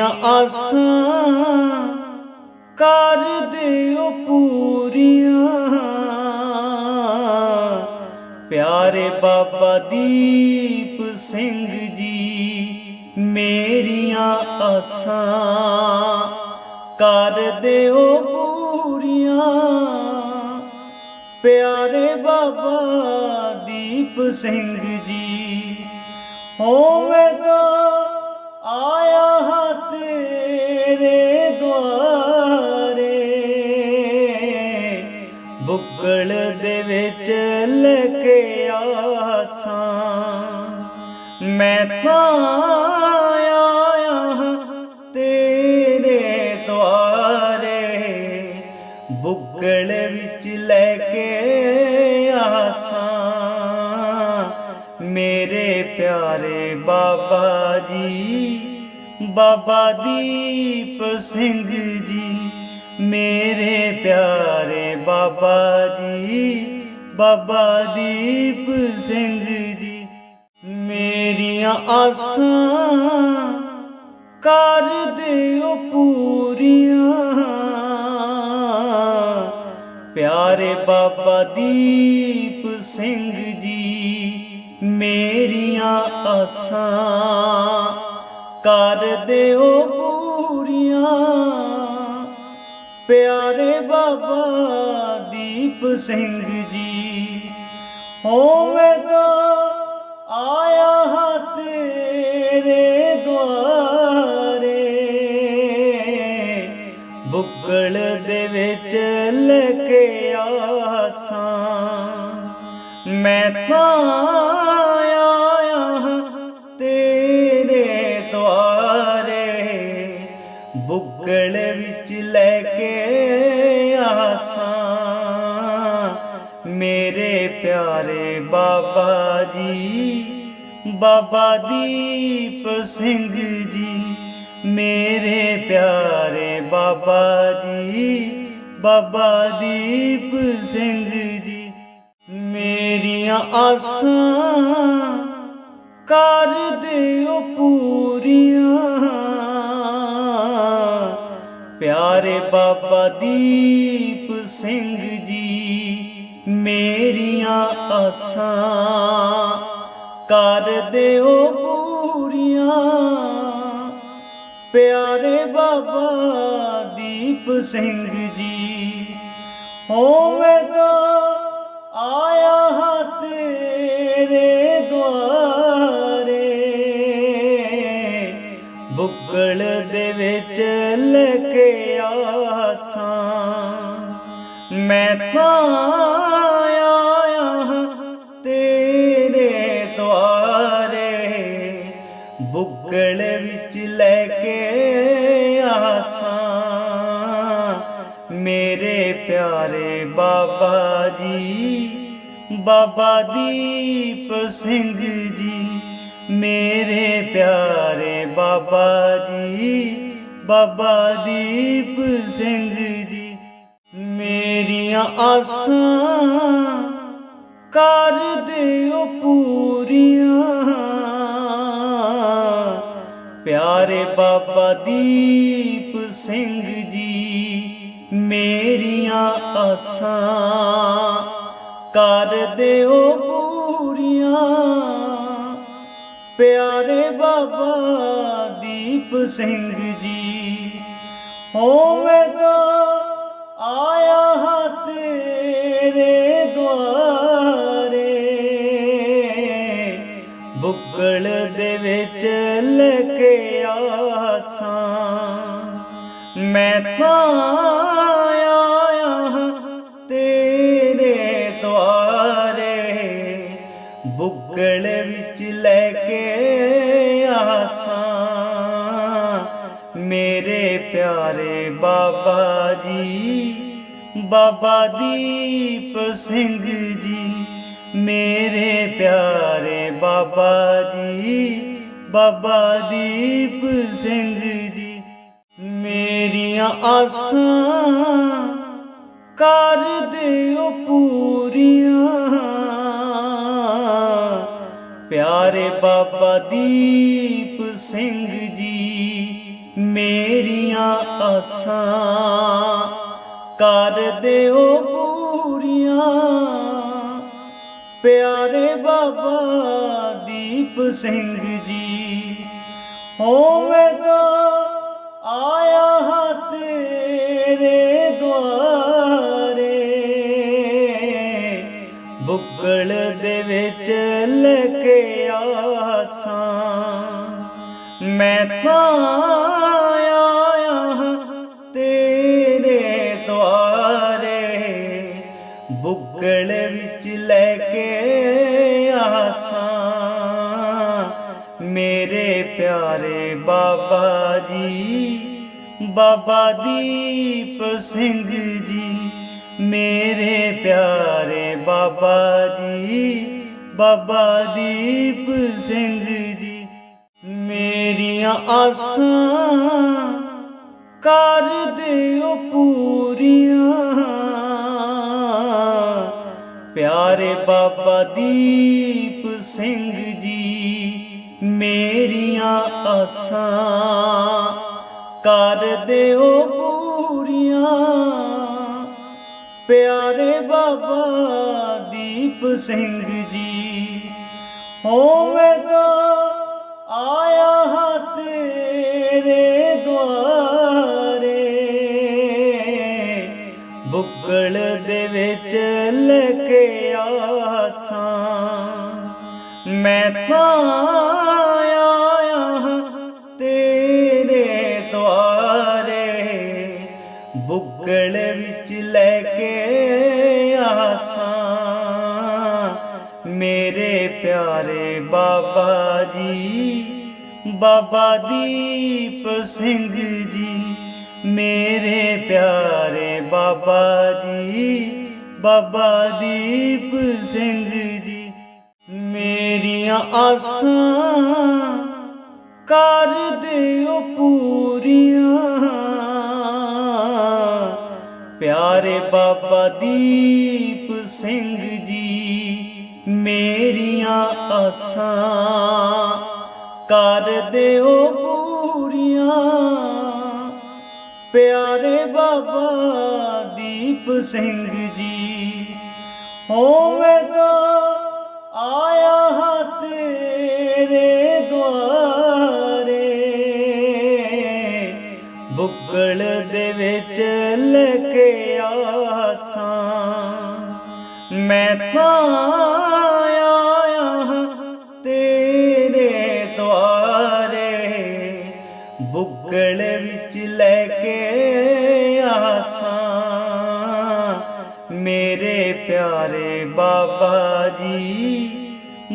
ਮੇਰੀਆਂ ਆਸਾਂ ਕਰ ਦਿਓ ਪੂਰੀਆਂ। ਪਿਆਰੇ ਬਾਬਾ ਦੀਪ ਸਿੰਘ ਜੀ, ਮੇਰੀਆਂ ਆਸਾਂ ਕਰ ਦਿਓ ਪੂਰੀਆਂ। ਪਿਆਰੇ ਬਾਬਾ ਦੀਪ ਸਿੰਘ ਜੀ, ਹੋਵੇ ਤਾਂ ਪਿਆਰੇ ਬਾਬਾ ਜੀ, ਬਾਬਾ ਦੀਪ ਸਿੰਘ ਜੀ, ਮੇਰੇ ਪਿਆਰੇ ਬਾਬਾ ਜੀ, ਬਾਬਾ ਦੀਪ ਸਿੰਘ ਜੀ, ਮੇਰੀਆਂ ਆਸਾਂ ਕਰ ਦਿਓ ਪੂਰੀਆਂ। ਪਿਆਰੇ ਬਾਬਾ ਦੀਪ ਸਿੰਘ ਜੀ ਮੇਰੀਆਂ ਆਸਾਂ ਕਰ ਦਿਓ ਪੂਰੀਆਂ। ਪਿਆਰੇ ਬਾਬਾ ਦੀਪ ਸਿੰਘ ਜੀ ਹੋਵੇ ਤਾਂ ਆਇਆ ਹਾਂ ਤੇਰੇ ਦੁਆਰੇ। ਬੁੱਕਲ ਦੇ ਵਿੱਚ ਲੈ ਕੇ ਆਸਾਂ, ਮੈਂ ਤਾਂ ਬਾਬਾ ਜੀ, ਬਾਬਾ ਦੀਪ ਸਿੰਘ ਜੀ, ਮੇਰੇ ਪਿਆਰੇ ਬਾਬਾ ਜੀ, ਬਾਬਾ ਦੀਪ ਸਿੰਘ ਜੀ, ਮੇਰੀਆਂ ਆਸਾਂ ਕਰ ਦਿਓ ਪੂਰੀਆਂ। ਪਿਆਰੇ ਬਾਬਾ ਦੀਪ ਸਿੰਘ ਜੀ ਮੇਰੀਆਂ ਆਸਾਂ ਕਰ ਦਿਓ ਪੂਰੀਆਂ। ਪਿਆਰੇ ਬਾਬਾ ਦੀਪ ਸਿੰਘ ਜੀ ਹੋਵੇ ਤਾਂ ਬਾਬਾ ਦੀਪ ਸਿੰਘ ਜੀ, ਮੇਰੇ ਪਿਆਰੇ ਬਾਬਾ ਜੀ, ਬਾਬਾ ਦੀਪ ਸਿੰਘ ਜੀ, ਮੇਰੀਆਂ ਆਸਾਂ ਕਰ ਦਿਓ ਪੂਰੀਆਂ। ਪਿਆਰੇ ਬਾਬਾ ਦੀਪ ਸਿੰਘ ਜੀ, ਮੇਰੀਆਂ ਆਸਾਂ ਕਰ ਦਿਓ ਪੂਰੀਆਂ। ਪਿਆਰੇ ਬਾਬਾ ਦੀਪ ਸਿੰਘ ਜੀ ਹੋਵੇ ਤਾਂ ਆਇਆ ਹਾਂ ਤੇਰੇ ਦੁਆਰੇ। ਬੁੱਕਲ ਦੇ ਵਿੱਚ ਲੈ ਕੇ ਆਸਾਂ। ਬਾਬਾ ਜੀ, ਬਾਬਾ ਦੀਪ ਸਿੰਘ ਜੀ, ਮੇਰੇ ਪਿਆਰੇ ਬਾਬਾ ਜੀ, ਬਾਬਾ ਦੀਪ ਸਿੰਘ ਜੀ, ਮੇਰੀਆਂ ਆਸਾਂ ਕਰ ਦਿਓ ਪੂਰੀਆਂ। ਪਿਆਰੇ ਬਾਬਾ ਦੀਪ ਸਿੰਘ ਜੀ ਮੇਰੀਆਂ ਆਸਾਂ ਕਰ ਦਿਓ ਪੂਰੀਆਂ। ਪਿਆਰੇ ਬਾਬਾ ਦੀਪ ਸਿੰਘ ਜੀ, ਹੋਵੇ ਤਾਂ ਆਇਆ ਹਾਂ ਤੇਰੇ ਦੁਆਰੇ। ਬੁੱਕਲ ਦੇ ਵਿੱਚ ਲੈ ਕੇ ਆਸਾਂ, ਮੈਂ ਤਾਂ ਬਾਬਾ ਦੀਪ ਸਿੰਘ ਜੀ, ਮੇਰੇ ਪਿਆਰੇ ਬਾਬਾ ਜੀ, ਬਾਬਾ ਦੀਪ ਸਿੰਘ ਜੀ, ਮੇਰੀਆਂ ਆਸਾਂ ਕਰ ਦਿਓ ਪੂਰੀਆਂ। ਪਿਆਰੇ ਬਾਬਾ ਦੀਪ ਸਿੰਘ ਜੀ, ਮੇਰੀਆਂ ਆਸਾਂ ਕਰ ਦਿਓ ਪੂਰੀਆਂ। ਪਿਆਰੇ ਬਾਬਾ ਦੀਪ ਸਿੰਘ ਜੀ ਹੋਵੇ ਤਾਂ ਆਇਆ ਬਾਬਾ ਦੀਪ ਸਿੰਘ ਜੀ, ਮੇਰੇ ਪਿਆਰੇ ਬਾਬਾ ਜੀ, ਬਾਬਾ ਦੀਪ ਸਿੰਘ ਜੀ, ਮੇਰੀਆਂ ਆਸਾਂ ਕਰ ਦਿਓ ਪੂਰੀਆਂ। ਪਿਆਰੇ ਬਾਬਾ ਦੀਪ ਸਿੰਘ ਜੀ, ਮੇਰੀਆਂ ਆਸਾਂ ਕਰ ਦਿਓ ਪੂਰੀਆਂ। ਪਿਆਰੇ ਬਾਬਾ ਦੀਪ ਸਿੰਘ ਜੀ, ਹੋਵੇ ਤਾਂ ਆਇਆ ਹਾਂ ਤੇਰੇ ਦੁਆਰੇ। ਬੁੱਕਲ ਦੇ ਵਿੱਚ ਲੈ ਕੇ ਆਸਾਂ, ਮੈਂ ਤਾਂ ਬਾਬਾ ਜੀ,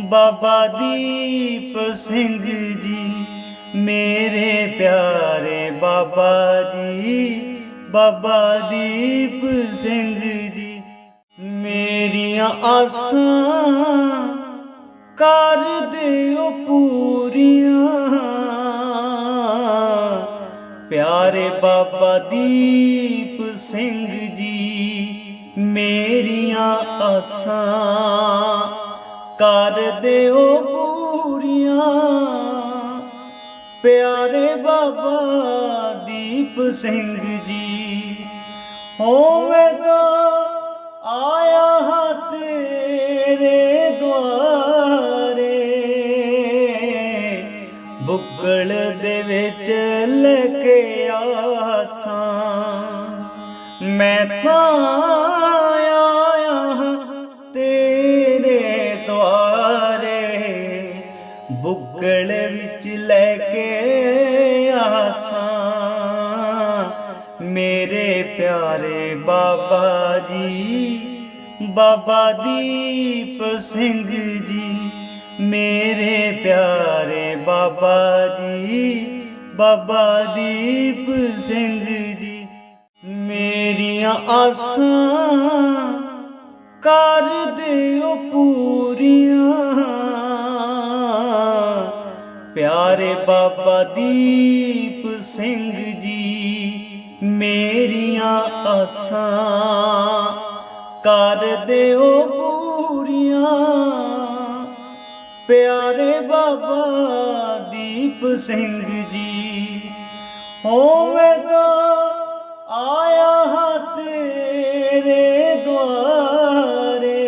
ਬਾਬਾ ਦੀਪ ਸਿੰਘ ਜੀ, ਮੇਰੇ ਪਿਆਰੇ ਬਾਬਾ ਜੀ, ਬਾਬਾ ਦੀਪ ਸਿੰਘ ਜੀ, ਮੇਰੀਆਂ ਆਸਾਂ ਕਰ ਦਿਓ ਪੂਰੀਆਂ। ਪਿਆਰੇ ਬਾਬਾ ਦੀਪ ਸਿੰਘ ਜੀ ਮੇਰੀਆਂ ਆਸਾਂ ਕਰ ਦਿਓ ਪੂਰੀਆਂ। ਪਿਆਰੇ ਬਾਬਾ ਦੀਪ ਸਿੰਘ ਜੀ ਹੋਵੇ ਤਾਂ ਆਇਆ ਹਾਂ ਤੇਰੇ ਦੁਆਰੇ। ਬੁੱਕਲ ਦੇ ਵਿੱਚ ਲੈ ਕੇ ਆਸਾਂ, ਮੈਂ ਤਾਂ ਬਾਬਾ ਦੀਪ ਸਿੰਘ ਜੀ, ਮੇਰੇ ਪਿਆਰੇ ਬਾਬਾ ਜੀ, ਬਾਬਾ ਦੀਪ ਸਿੰਘ ਜੀ, ਮੇਰੀਆਂ ਆਸਾਂ ਕਰ ਦਿਓ ਪੂਰੀਆਂ। ਪਿਆਰੇ ਬਾਬਾ ਦੀਪ ਸਿੰਘ ਜੀ, ਮੇਰੀਆਂ ਆਸਾਂ ਕਰ ਦਿਓ ਪੂਰੀਆਂ। ਪਿਆਰੇ ਬਾਬਾ ਦੀਪ ਸਿੰਘ ਜੀ ਹੋਵੇ ਤਾਂ ਆਇਆ ਹਾਂ ਤੇਰੇ ਦੁਆਰੇ।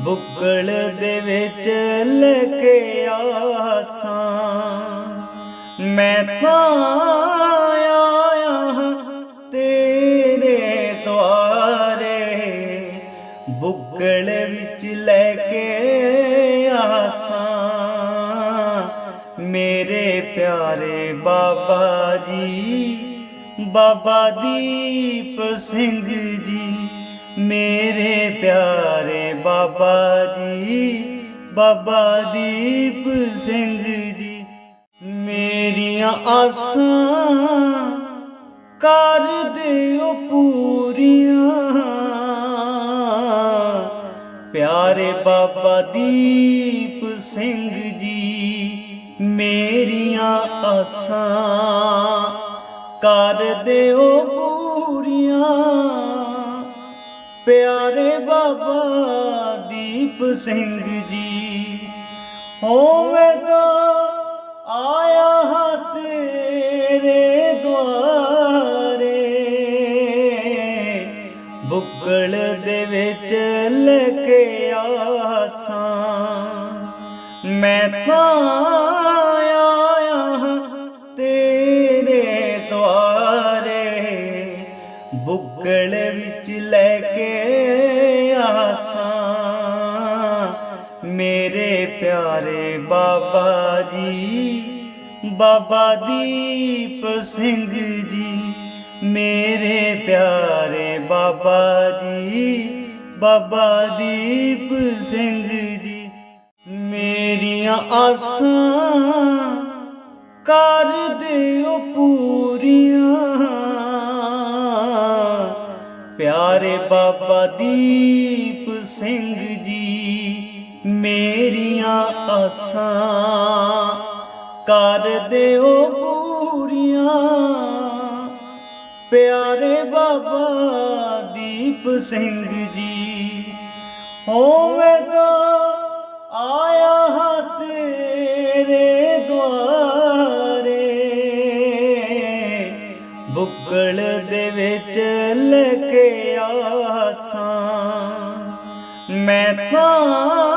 ਬੁੱਕਲ ਦੇ ਵਿੱਚ ਲੈ ਕੇ ਆਸਾਂ। ਮੈਂ ਤਾਂ ਬਾਬਾ ਜੀ, ਬਾਬਾ ਦੀਪ ਸਿੰਘ ਜੀ, ਮੇਰੇ ਪਿਆਰੇ ਬਾਬਾ ਜੀ, ਬਾਬਾ ਦੀਪ ਸਿੰਘ ਜੀ, ਮੇਰੀਆਂ ਆਸਾਂ ਕਰ ਦਿਓ ਪੂਰੀਆਂ। ਪਿਆਰੇ ਬਾਬਾ ਦੀਪ ਸਿੰਘ ਜੀ, ਮੇਰੀਆਂ ਆਸਾਂ ਕਰ ਦਿਓ ਪੂਰੀਆਂ। ਪਿਆਰੇ ਬਾਬਾ ਦੀਪ ਸਿੰਘ ਜੀ ਹੋਵੇ ਤਾਂ ਆਇਆ ਤੇਰੇ ਦੁਆਰੇ। ਬੁੱਕਲ ਦੇ ਵਿੱਚ ਲੈ ਕੇ ਆਸਾਂ। ਮੈਂ ਤਾਂ ਬਾਬਾ ਜੀ, ਬਾਬਾ ਦੀਪ ਸਿੰਘ ਜੀ, ਮੇਰੇ ਪਿਆਰੇ ਬਾਬਾ ਜੀ, ਬਾਬਾ ਦੀਪ ਸਿੰਘ ਜੀ, ਮੇਰੀਆਂ ਆਸਾਂ ਕਰ ਦਿਓ ਪੂਰੀਆਂ। ਪਿਆਰੇ ਬਾਬਾ ਦੀਪ ਸਿੰਘ ਜੀ, ਮੇਰੇ ਮੇਰੀਆਂ ਆਸਾਂ ਕਰ ਦਿਓ ਪੂਰੀਆਂ। ਪਿਆਰੇ ਬਾਬਾ ਦੀਪ ਸਿੰਘ ਜੀ, ਹੋਵੇ ਤਾਂ ਆਇਆ ਹਾਂ ਤੇਰੇ ਦੁਆਰੇ। ਬੁੱਕਲ ਦੇ ਵਿੱਚ ਲੈ ਕੇ ਆਸਾਂ, ਮੈਂ ਤਾਂ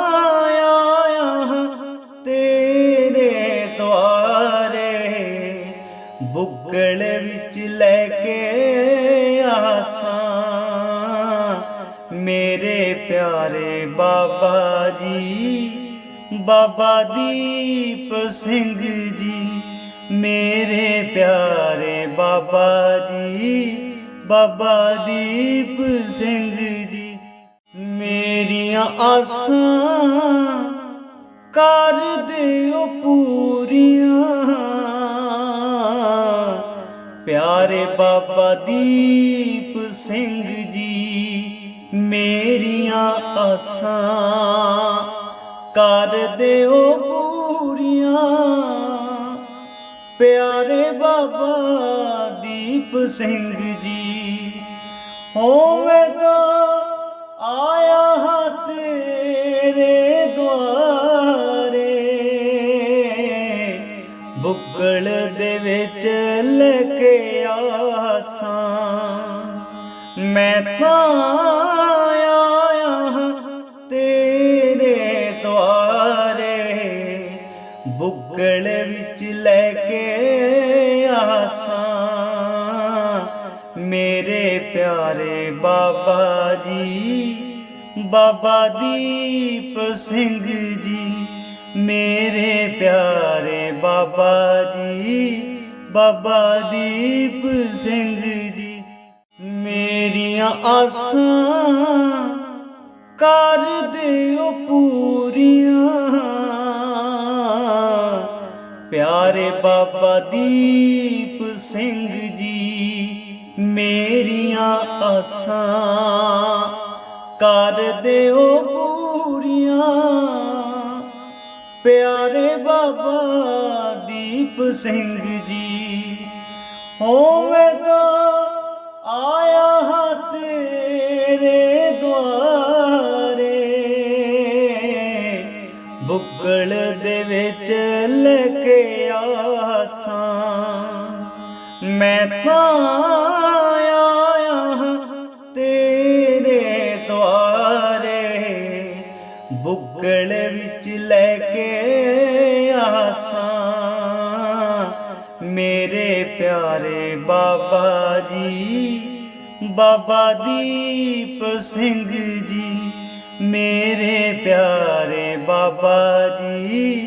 ਗਲੇ ਵਿੱਚ ਲੈ ਕੇ ਆਸਾਂ। ਮੇਰੇ ਪਿਆਰੇ ਬਾਬਾ ਜੀ, ਬਾਬਾ ਦੀਪ ਸਿੰਘ ਜੀ। ਮੇਰੇ ਪਿਆਰੇ ਬਾਬਾ ਜੀ, ਬਾਬਾ ਦੀਪ ਸਿੰਘ ਜੀ। ਮੇਰੀਆਂ ਆਸਾਂ ਕਰ ਦਿਓ ਪੂਰੀਆਂ। ਬਾਬਾ ਦੀਪ ਸਿੰਘ ਜੀ, ਮੇਰੀਆਂ ਆਸਾਂ ਕਰ ਦਿਓ ਪੂਰੀਆਂ। ਪਿਆਰੇ ਬਾਬਾ ਦੀਪ ਸਿੰਘ ਜੀ ਹੋਵੇ ਤਾਂ ਆਇਆ ਹਾਂ ਸਾਂ। ਮੈਂ ਤਾਂ ਆਇਆ ਤੇਰੇ ਦੁਆਰੇ, ਬੁੱਗਲ ਵਿੱਚ ਲੈ ਕੇ ਆਸਾਂ। ਮੇਰੇ ਪਿਆਰੇ ਬਾਬਾ ਜੀ, ਬਾਬਾ ਦੀਪ ਸਿੰਘ ਜੀ, ਮੇਰੇ ਪਿਆਰੇ ਬਾਬਾ ਜੀ। ਬਾਬਾ ਦੀਪ ਸਿੰਘ ਜੀ, ਮੇਰੀਆਂ ਆਸਾਂ ਕਰ ਦਿਓ ਪੂਰੀਆਂ। ਪਿਆਰੇ ਬਾਬਾ ਦੀਪ ਸਿੰਘ ਜੀ, ਮੇਰੀਆਂ ਆਸਾਂ ਕਰ ਦਿਓ ਪੂਰੀਆਂ। ਪਿਆਰੇ ਬਾਬਾ ਦੀਪ ਸਿੰਘ ਹੋਵੇ ਤਾਂ ਆਇਆ ਬਾਬਾ ਦੀਪ ਸਿੰਘ ਜੀ, ਮੇਰੇ ਪਿਆਰੇ ਬਾਬਾ ਜੀ,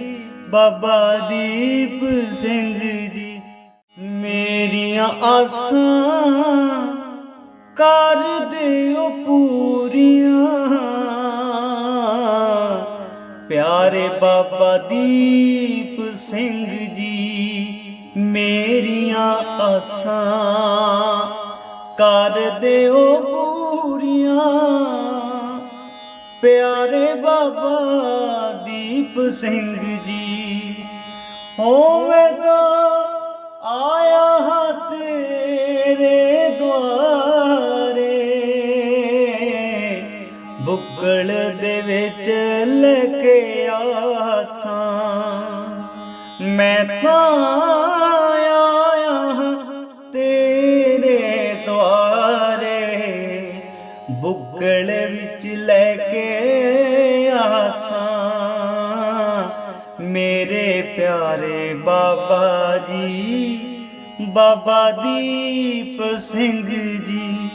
ਬਾਬਾ ਦੀਪ ਸਿੰਘ ਜੀ, ਮੇਰੀਆਂ ਆਸਾਂ ਕਰ ਦਿਓ ਪੂਰੀਆਂ। ਪਿਆਰੇ ਬਾਬਾ ਦੀਪ ਸਿੰਘ ਜੀ, ਮੇਰੀਆਂ ਆਸਾਂ ਕਰ ਦਿਓ ਪੂਰੀਆਂ। ਪਿਆਰੇ ਬਾਬਾ ਦੀਪ ਸਿੰਘ ਜੀ ਹੋਵੇ ਤਾਂ ਆਇਆ ਹਾਂ ਤੇਰੇ ਦੁਆਰੇ। ਬੁੱਗਲ ਦੇ ਵਿੱਚ ਲੈ ਕੇ ਆਸਾਂ। ਮੈਂ ਤਾਂ ਲੈ ਕੇ ਆਸਾਂ। ਮੇਰੇ ਪਿਆਰੇ ਬਾਬਾ ਜੀ, ਬਾਬਾ ਦੀਪ ਸਿੰਘ ਜੀ।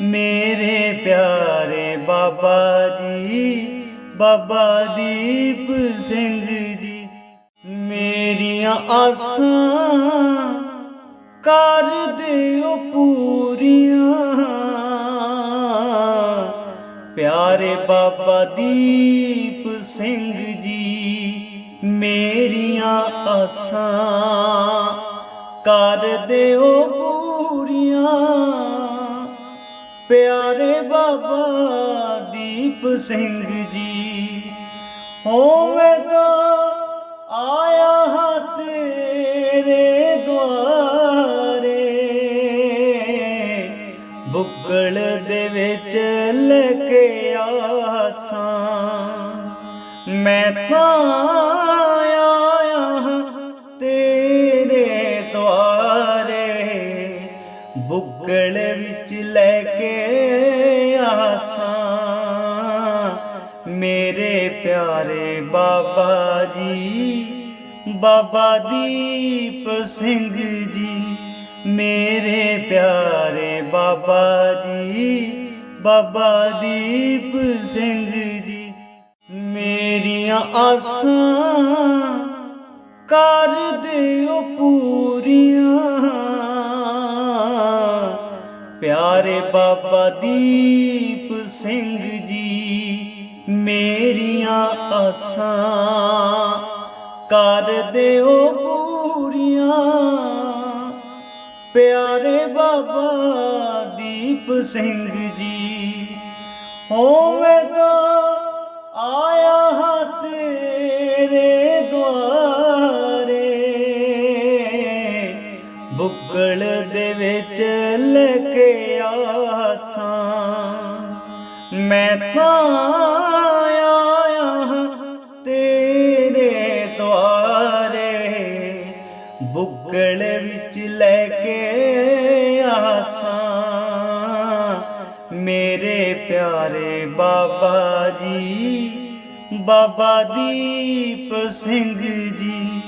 ਮੇਰੇ ਪਿਆਰੇ ਬਾਬਾ ਜੀ, ਬਾਬਾ ਦੀਪ ਸਿੰਘ ਜੀ। ਮੇਰੀਆਂ ਆਸਾਂ ਕਰ ਦਿਓ ਪੂਰੀਆਂ। ਪਿਆਰੇ ਬਾਬਾ ਦੀਪ ਸਿੰਘ ਜੀ, ਮੇਰੀਆਂ ਆਸਾਂ ਕਰ ਦਿਓ ਪੂਰੀਆਂ। ਪਿਆਰੇ ਬਾਬਾ ਦੀਪ ਸਿੰਘ ਜੀ ਹੋਵੇ ਤਾਂ ਆਇਆ ਹਾਂ ਤੇਰੇ ਦੁਆਰੇ। ਬੁੱਗਲ ਦੇ ਵਿੱਚ ਲੈ ਕੇ ਆਸਾਂ ਮੈਂ ਤਾਂ ਆਇਆ ਤੇਰੇ ਦੁਆਰੇ ਬੁੱਗਲ ਵਿੱਚ ਲੈ ਕੇ ਆਸਾਂ ਮੇਰੇ ਪਿਆਰੇ ਬਾਬਾ ਜੀ ਬਾਬਾ ਦੀਪ ਸਿੰਘ ਜੀ ਮੇਰੇ ਪਿਆਰੇ ਬਾਬਾ ਜੀ ਬਾਬਾ ਦੀਪ ਸਿੰਘ ਜੀ, ਮੇਰੀਆਂ ਆਸਾਂ ਕਰ ਦਿਓ ਪੂਰੀਆਂ। ਪਿਆਰੇ ਬਾਬਾ ਦੀਪ ਸਿੰਘ ਜੀ, ਮੇਰੀਆਂ ਆਸਾਂ ਕਰ ਦਿਓ ਪੂਰੀਆਂ। ਪਿਆਰੇ ਬਾਬਾ ਦੀਪ ਸਿੰਘ ਜੀ ਹੋਵੇ ਤਾਂ ਆਇਆ ਹਾਂ ਤੇਰੇ ਦੁਆਰੇ। ਬੁੱਗਲ ਦੇ ਵਿੱਚ ਲੈ ਕੇ ਆਸਾਂ। ਮੈਂ ਤਾਂ ਬਾਬਾ ਜੀ, ਬਾਬਾ ਦੀਪ ਸਿੰਘ ਜੀ,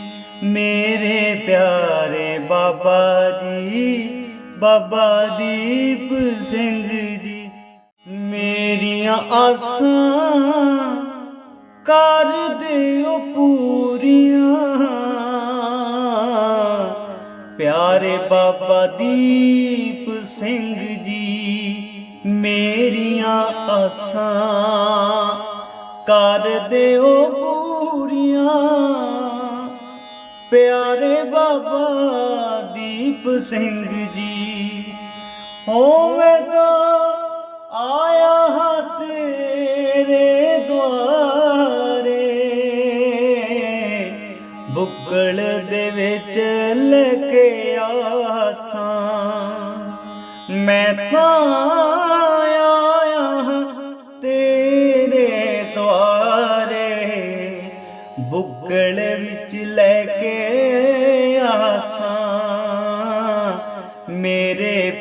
ਮੇਰੇ ਪਿਆਰੇ ਬਾਬਾ ਜੀ, ਬਾਬਾ ਦੀਪ ਸਿੰਘ ਜੀ, ਮੇਰੀਆਂ ਆਸਾਂ ਕਰ ਦਿਓ ਪੂਰੀਆਂ। ਪਿਆਰੇ ਬਾਬਾ ਦੀਪ ਸਿੰਘ ਮੇਰੀਆਂ ਆਸਾਂ ਕਰ ਦਿਓ ਪੂਰੀਆਂ। ਪਿਆਰੇ ਬਾਬਾ ਦੀਪ ਸਿੰਘ ਜੀ ਹੋਵੇ ਤਾਂ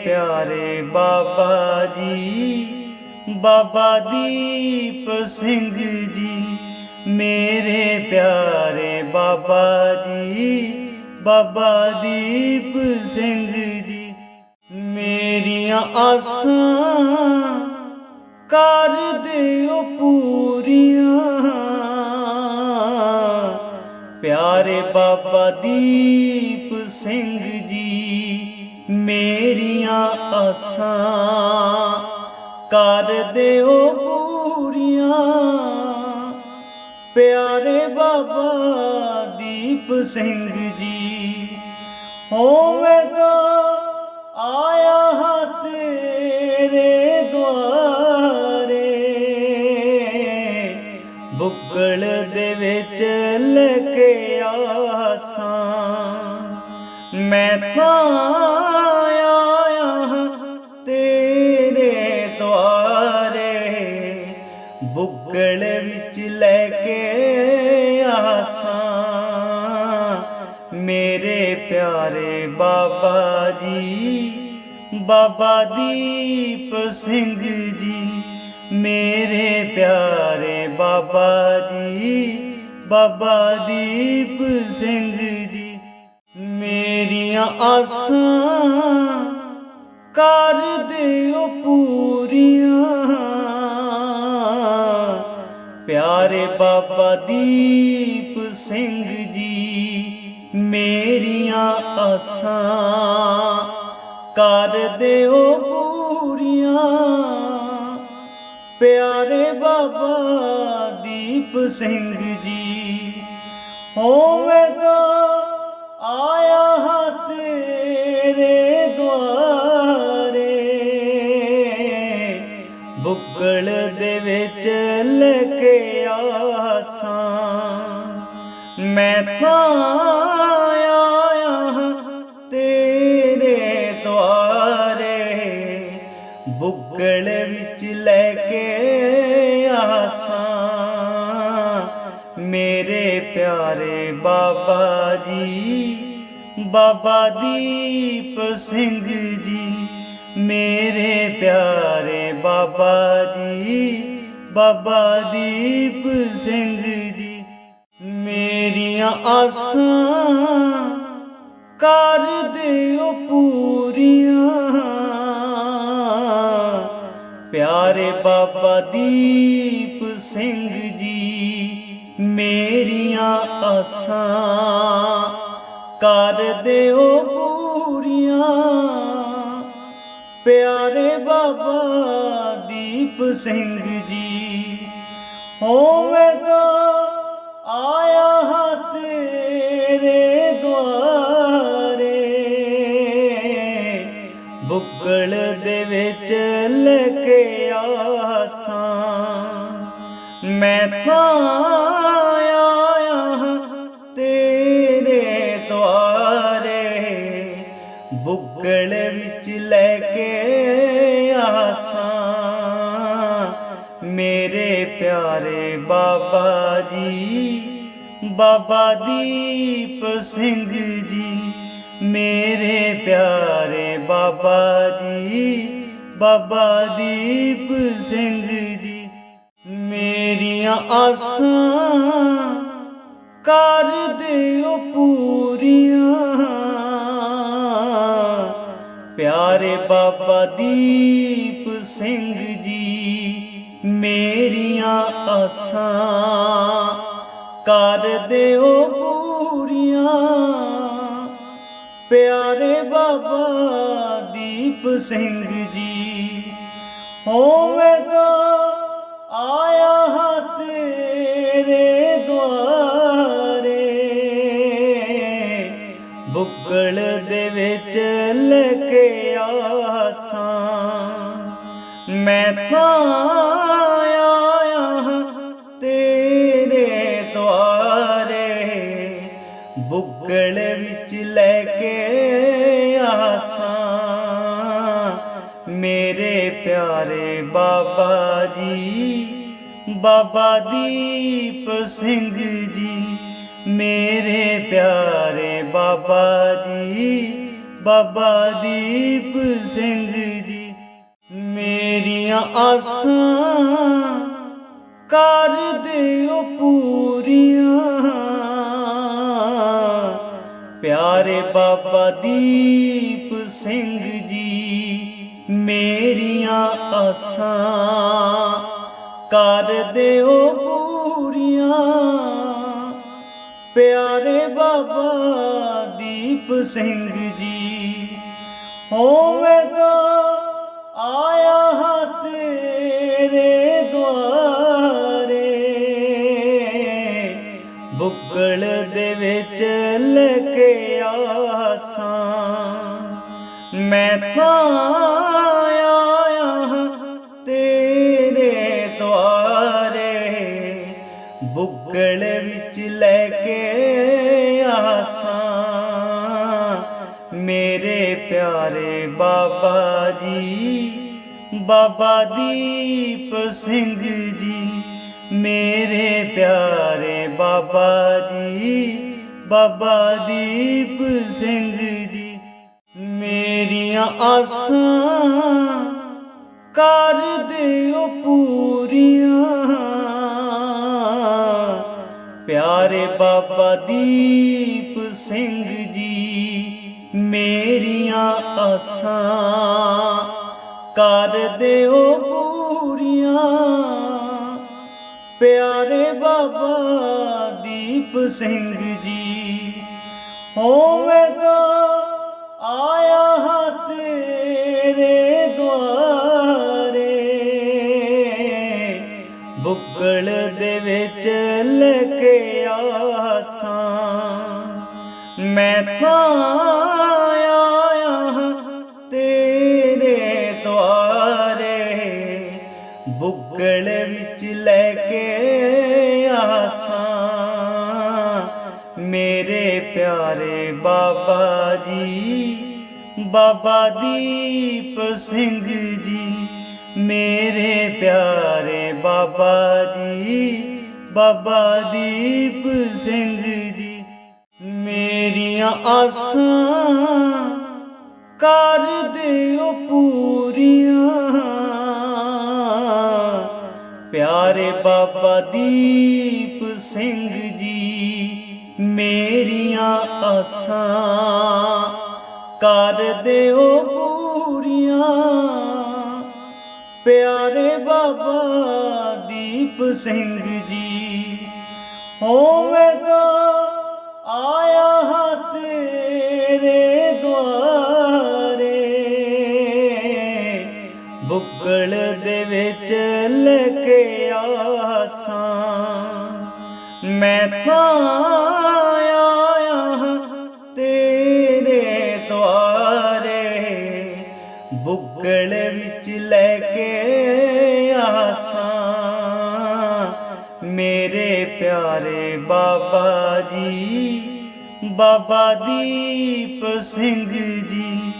ਪਿਆਰੇ ਬਾਬਾ ਜੀ, ਬਾਬਾ ਦੀਪ ਸਿੰਘ ਜੀ। ਮੇਰੇ ਪਿਆਰੇ ਬਾਬਾ ਜੀ, ਬਾਬਾ ਦੀਪ ਸਿੰਘ ਜੀ। ਮੇਰੀਆਂ ਆਸਾਂ ਕਰ ਦਿਓ ਪੂਰੀਆਂ। ਪਿਆਰੇ ਬਾਬਾ ਦੀਪ ਸਿੰਘ ਜੀ ਮੇਰੀਆਂ ਆਸਾਂ ਕਰ ਦਿਓ ਪੂਰੀਆਂ। ਪਿਆਰੇ ਬਾਬਾ ਦੀਪ ਸਿੰਘ ਜੀ ਹੋਵੇ ਤਾਂ ਆਇਆ ਹਾਂ ਤੇਰੇ ਦੁਆਰੇ। ਬੁੱਕਲ ਦੇ ਵਿੱਚ ਲੈ ਕੇ ਆਸਾਂ। ਬਾਬਾ ਜੀ, ਬਾਬਾ ਦੀਪ ਸਿੰਘ ਜੀ, ਮੇਰੇ ਪਿਆਰੇ ਬਾਬਾ ਜੀ, ਬਾਬਾ ਦੀਪ ਸਿੰਘ ਜੀ, ਮੇਰੀਆਂ ਆਸਾਂ ਕਰ ਦਿਓ ਪੂਰੀਆਂ। ਪਿਆਰੇ ਬਾਬਾ ਦੀਪ ਸਿੰਘ ਜੀ ਮੇਰੀਆਂ ਆਸਾਂ ਕਰ ਦਿਓ ਪੂਰੀਆਂ। ਪਿਆਰੇ ਬਾਬਾ ਦੀਪ ਸਿੰਘ ਜੀ ਹੋਵੇ ਤਾਂ ਬਾਬਾ ਜੀ, ਬਾਬਾ ਦੀਪ ਸਿੰਘ ਜੀ, ਮੇਰੇ ਪਿਆਰੇ ਬਾਬਾ ਜੀ, ਬਾਬਾ ਦੀਪ ਸਿੰਘ ਜੀ, ਮੇਰੀਆਂ ਆਸਾਂ ਕਰ ਦਿਓ ਪੂਰੀਆਂ। ਪਿਆਰੇ ਬਾਬਾ ਦੀਪ ਸਿੰਘ ਜੀ, ਮੇਰੀਆਂ ਆਸਾਂ ਕਰ ਦਿਓ ਪੂਰੀਆਂ। ਪਿਆਰੇ ਬਾਬਾ ਦੀਪ ਸਿੰਘ ਜੀ ਹੋਵੇ ਤਾਂ ਆਇਆ ਹਾਂ ਤੇਰੇ ਦੁਆਰੇ। ਬੁੱਕਲ ਦੇ ਵਿੱਚ ਬਾਬਾ ਜੀ, ਬਾਬਾ ਦੀਪ ਸਿੰਘ ਜੀ, ਮੇਰੇ ਪਿਆਰੇ ਬਾਬਾ ਜੀ, ਬਾਬਾ ਦੀਪ ਸਿੰਘ ਜੀ, ਮੇਰੀਆਂ ਆਸਾਂ ਕਰ ਦਿਓ ਪੂਰੀਆਂ। ਪਿਆਰੇ ਬਾਬਾ ਦੀਪ ਸਿੰਘ ਜੀ ਮੇਰੀਆਂ ਆਸਾਂ ਕਰ ਦਿਓ ਪੂਰੀਆਂ। ਪਿਆਰੇ ਬਾਬਾ ਦੀਪ ਸਿੰਘ ਜੀ, ਹੋਵੇ ਤਾਂ ਆਇਆ ਹਾਂ ਤੇਰੇ ਦੁਆਰੇ। ਬੁੱਕਲ ਦੇ ਵਿੱਚ ਲੈ ਕੇ ਆਸਾਂ, ਮੈਂ ਤਾਂ ਬਾਬਾ ਦੀਪ ਸਿੰਘ ਜੀ, ਮੇਰੇ ਪਿਆਰੇ ਬਾਬਾ ਜੀ, ਬਾਬਾ ਦੀਪ ਸਿੰਘ ਜੀ, ਮੇਰੀਆਂ ਆਸਾਂ ਕਰ ਦਿਓ ਪੂਰੀਆਂ। ਪਿਆਰੇ ਬਾਬਾ ਦੀਪ ਸਿੰਘ ਜੀ, ਮੇਰੀਆਂ ਆਸਾਂ ਕਰ ਦਿਓ ਪੂਰੀਆਂ। ਪਿਆਰੇ ਬਾਬਾ ਦੀਪ ਸਿੰਘ ਜੀ ਹੋਵੇ ਤਾਂ ਬਾਬਾ ਦੀਪ ਸਿੰਘ ਜੀ, ਮੇਰੇ ਪਿਆਰੇ ਬਾਬਾ ਜੀ, ਬਾਬਾ ਦੀਪ ਸਿੰਘ ਜੀ, ਮੇਰੀਆਂ ਆਸਾਂ ਕਰ ਦਿਓ ਪੂਰੀਆਂ। ਪਿਆਰੇ ਬਾਬਾ ਦੀਪ ਸਿੰਘ ਜੀ, ਮੇਰੀਆਂ ਆਸਾਂ ਕਰ ਦਿਓ ਪੂਰੀਆਂ। ਪਿਆਰੇ ਬਾਬਾ ਦੀਪ ਸਿੰਘ ਜੀ ਹੋਵੇ ਤਾਂ ਆਇਆ ਹਾਂ ਤੇਰੇ ਦੁਆਰੇ। ਬੁੱਕਲ ਦੇ ਵਿੱਚ ਲੈ ਕੇ ਆਸਾਂ। ਮੈਂ ਤਾਂ ਬਾਬਾ ਜੀ, ਬਾਬਾ ਦੀਪ ਸਿੰਘ ਜੀ, ਮੇਰੇ ਪਿਆਰੇ ਬਾਬਾ ਜੀ, ਬਾਬਾ ਦੀਪ ਸਿੰਘ ਜੀ, ਮੇਰੀਆਂ ਆਸਾਂ ਕਰ ਦਿਓ ਪੂਰੀਆਂ। ਪਿਆਰੇ ਬਾਬਾ ਦੀਪ ਸਿੰਘ ਜੀ ਮੇਰੀਆਂ ਆਸਾਂ ਕਰ ਦਿਓ ਪੂਰੀਆਂ। ਪਿਆਰੇ ਬਾਬਾ ਦੀਪ ਸਿੰਘ ਜੀ ਹੋਵੇ ਤਾਂ ਆਇਆ ਹਾਂ ਤੇਰੇ ਦੁਆਰੇ। ਬੁੱਕਲ ਦੇ ਵਿੱਚ ਲੈ ਕੇ ਆਸਾਂ, ਮੈਂ ਤਾਂ ਬਾਬਾ ਜੀ, ਬਾਬਾ ਦੀਪ ਸਿੰਘ ਜੀ,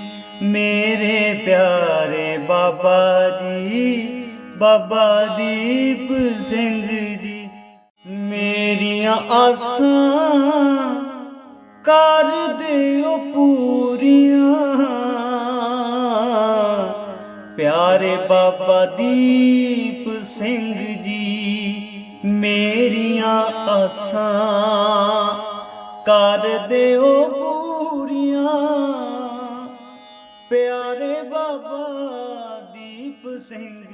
ਮੇਰੇ ਪਿਆਰੇ ਬਾਬਾ ਜੀ, ਬਾਬਾ ਦੀਪ ਸਿੰਘ ਜੀ, ਮੇਰੀਆਂ ਆਸਾਂ ਕਰ ਦਿਓ ਪੂਰੀਆਂ। ਪਿਆਰੇ ਬਾਬਾ ਦੀਪ ਸਿੰਘ ਜੀ, ਮੇਰੀ ਮੇਰੀਆਂ ਆਸਾਂ ਕਰ ਦਿਓ ਪੂਰੀਆਂ। ਪਿਆਰੇ ਬਾਬਾ ਦੀਪ ਸਿੰਘ